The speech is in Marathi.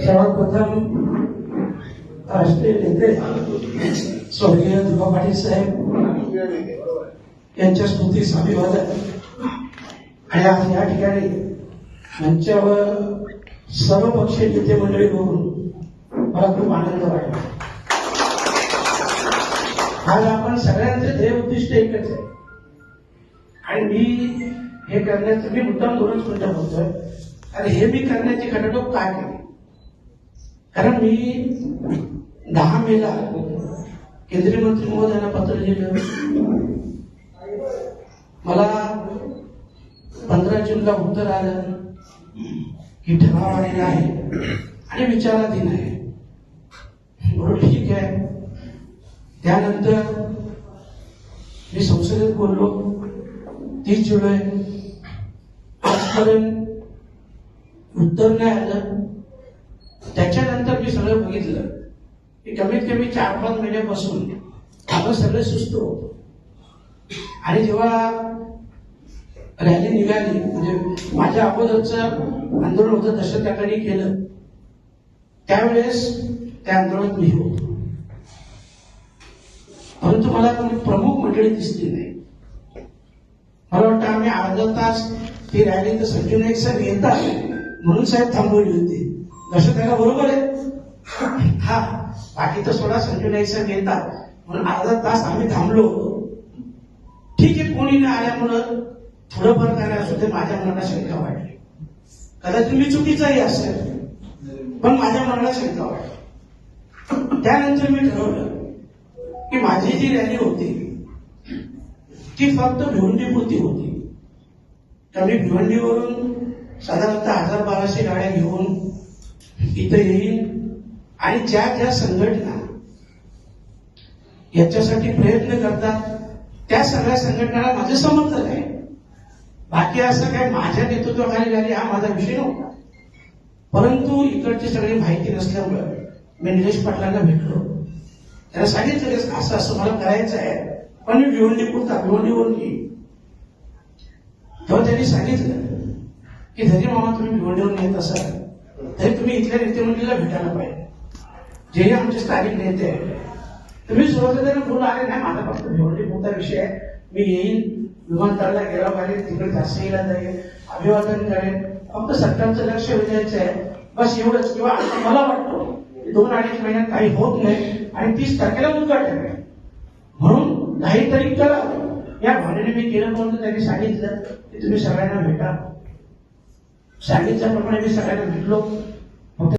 सर्वप्रथम राष्ट्रीय नेते स्वर्गीय दुबा पाटील साहेब यांच्या स्मृतीस अभिवादन आणि आज या ठिकाणी मंचावर सर्व पक्षीय नेते मंडळी बघून मला खूप आनंद वाटला आज आपण सगळ्यांचे ध्येय उद्दिष्ट एकच आहे आणि मी हे करण्याचं मी मुद्दाम दोनच मिनिटं बोलतोय आणि हे मी करण्याची घटना काय केली कारण मी दहा मेला केंद्रीय मंत्री महोदयांना पत्र लिहिलं. मला पंधरा जूनला उत्तर आलं की ठराव आलेला आहे आणि विचाराधीन आहे. बरोबर ठीक आहे. त्यानंतर मी संसदेत बोललो. तीस जुलै आजपर्यंत उत्तर नाही आलं. त्याच्यानंतर मी सगळं बघितलं. की कमीत कमी चार पाच महिन्यापासून आपण सगळे सुस्त होतो. आणि जेव्हा रॅली निघाली म्हणजे माझ्या अगोदरचं आंदोलन होतं तसं त्याकडे केलं. त्यावेळेस त्या आंदोलनात मी होतो. परंतु मला कोणी प्रमुख मंडळी दिसली नाही. मला वाटतं आम्ही अर्धा तास ती रॅली तर संजू नाईक साहेब येतात म्हणून साहेब थांबवली होती. लक्षात त्याला बरोबर आहे. हा बाकी तर सोडा संजू नाईक येतात म्हणून अर्धा तास आम्ही थांबलो. ठीक आहे कोणी नाही आल्यामुळं थोडंफार काय असू दे माझ्या मनाला शंका वाटली. कदाचित मी चुकीचाही असेल पण माझ्या मनाला शंका वाटली. त्यानंतर मी ठरवलं की माझी जी रॅली होती ती फक्त भिवंडीपुरती होती. तर मी भिवंडीवरून साधारणतः हजार बाराशे गाड्या घेऊन इथं येईल आणि ज्या ज्या संघटना याच्यासाठी प्रयत्न करतात त्या सगळ्या संघटनाला माझं समर्थन आहे. बाकी असं काय माझ्या नेतृत्वाखाली झाली हा माझा विषय नव्हता. परंतु इकडची सगळी माहिती नसल्यामुळं मी निलेश पाटलांना भेटलो. त्याला सांगितलं की असं असं मला करायचं आहे. पण मी भिवंडी पुरता भिवंडीवरून येईल तेव्हा त्यांनी सांगितलं की धनी मामा तुम्ही भिवंडीवरून येत असाल. तरी तुम्ही इथल्या नेतेमंडळीला भेटायला पाहिजे. जे आमचे स्थानिक नेते आहेत. तुम्ही सुरुवातीला बोलू आले नाही माझा फक्त भिवंडी मोठा विषय आहे. मी येईन विमानतळाला गेला पाहिजे तिकडे झाशीला जाईल अभिवादन करेन. फक्त सरकारचं लक्ष वेधायचं आहे. बस एवढंच. किंवा आता मला वाटतं की दोन अडीच महिन्यात काही होत नाही आणि तीस तारखेला उद्घाटन आहे. म्हणून काहीतरी करा. या भावनेने मी केलं म्हणून त्यांनी सांगितलं की तुम्ही सगळ्यांना भेटा. सांगितल्याप्रमाणे मी सगळ्यांना भेटलो.